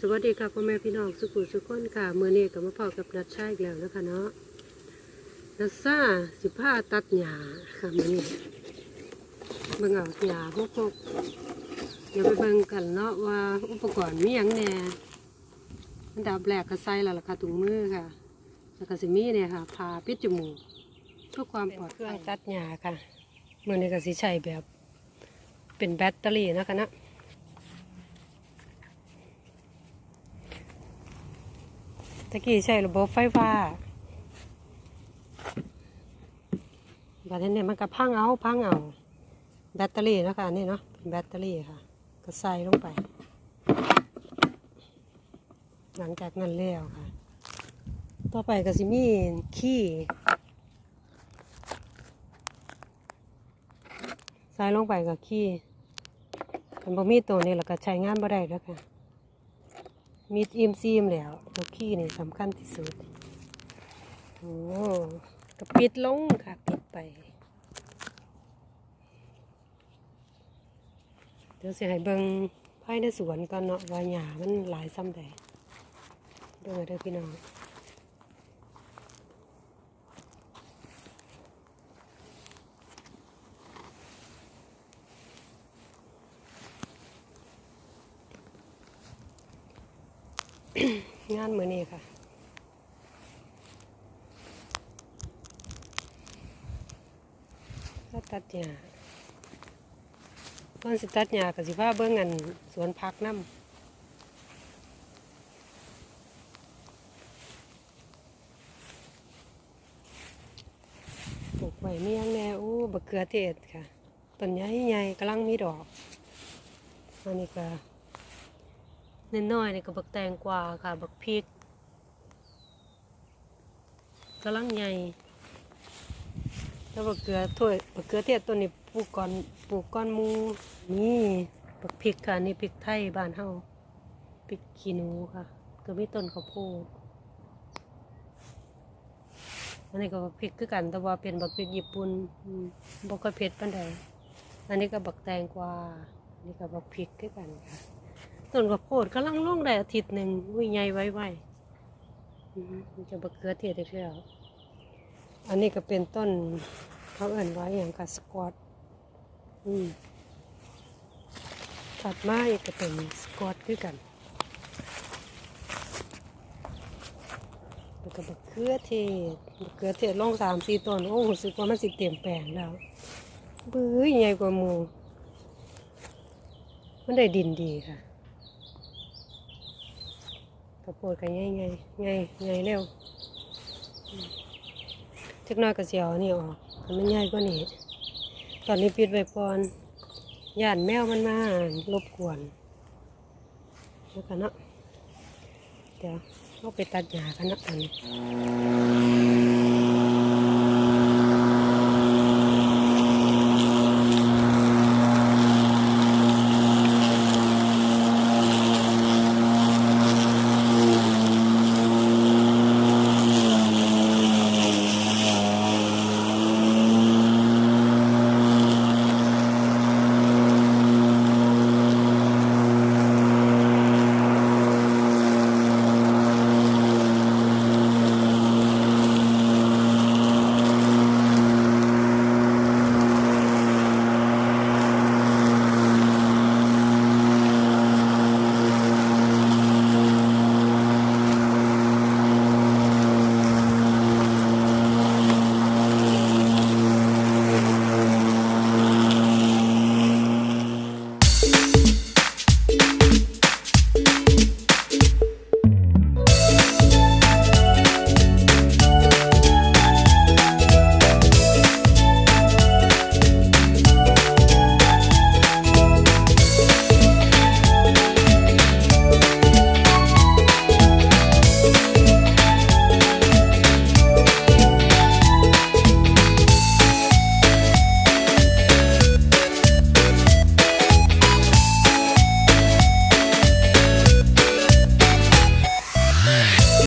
สวัสดีค่ะพ่อแม่พี่น้องสุขุสุขคนค่ะเมื่อนี้ก็มาพอกับนัดชายอีกแล้วนะคะเนาะนัดซ่าสิบผ้าตัดหญ้าค่ะเมื่อนี้เบิ่งเอาหญ้าพวกพวกเดี๋ยวไปเบิ่งกันเนาะว่าอุปกรณ์มีหยังแน่อันดับแรกก็ใส่แล้วล่ะค่ะถุงมือค่ะ แล้วก็สิมีเนี่ยค่ะผ้าปิดจมูกเพื่อความปลอดภัยเครื่องตัดหญ้าค่ะเมื่อนี้ก็สิใช้แบบ เป็นแบตเตอรี่นะคะนะะกี้ใช้ระบบไฟฟ้าบัดนี้เนี่มันก็พังเอาพังเอา แบตเตอรี่นะคะนนี่เนาะเป็นแบตเตอรี่ค่ะ ก็ใส่ลงไป หลังจากนั้นแล้วค่ะ ต่อไปก็สิมีขี้ใส่ลงไปกับขี้คันบ่มีตัวนี้แล้วก็ใช้งานบ่ได้แล้วค่ะ มีดอิมซีมแล้วตัวขี้นี่สำคัญที่สุด โอ้ก็ปิดลงค่ะ ปิดไป เดี๋ยวเสียห้เบิงภายในสวนก่อนเนาะวายหยามันหลายซ้ำแต่เบิ่งเอาเด้อพี่น้อง งานมือนี้ค่ะก็ตัดหญ้าก่อนสิตัดหญ้าก็สิพาเบิ่งอันสวนผักน้ำปลูกไว้มียังแน่อู้บักเขือเทศค่ะต้นใหญ่ใหญ่กำลังมีดอกอันนี้ก็ น้อยๆนี่ก็บักแตงกวาค่ะ บักพริกกำลังใหญ่แล้วบักเกลือถ้วยบักเกลือเทศตัวนี้ปลูกก่อนปลูกก้อนมูนี่บักพริกค่ะนี่พริกไทยบ้านเฮาพริกขี้หนูค่ะ ก็มีต้นข้าวโพดอันนี้ก็บักพริกคือกันแต่ว่าเป็นบักพริกญี่ปุ่นบ่ค่อยเผ็ดปานใดอันนี้ก็บักแตงกวาอันนี้ก็บักพริกคือกันค่ะ ต้นข้าโพดกำลังลงได้อาทิตย์หนึ่งวิ่งใหญ่ไวๆอือฮึมันจะบะเขือเทศได้แล้วอันนี้ก็เป็นต้นเขาเอิ่นไว้อย่างกับสกอตอืมถัดมาอีกก็เป็นสกอตด้วยกันแล้วก็บะเขือเทศบะเขือเทศลงสามสี่ต้นโอ้รู้สึกว่ามันสิเต็มแปลงแล้วบื้อใหญ่กว่ามูมันได้ดินดีค่ะ กระโปดกันง่ายง่ายง่ายง่ายเร็วอืมจักน้อยก็เสียวนี่ออกมันง่ายกว่านี้ตอนนี้ปิดไว้ก่อนย่านแมวมันมารบกวนแล้วกันเนาะเดี๋ยวเอาไปตัดหญ้ากันนะตอนนี้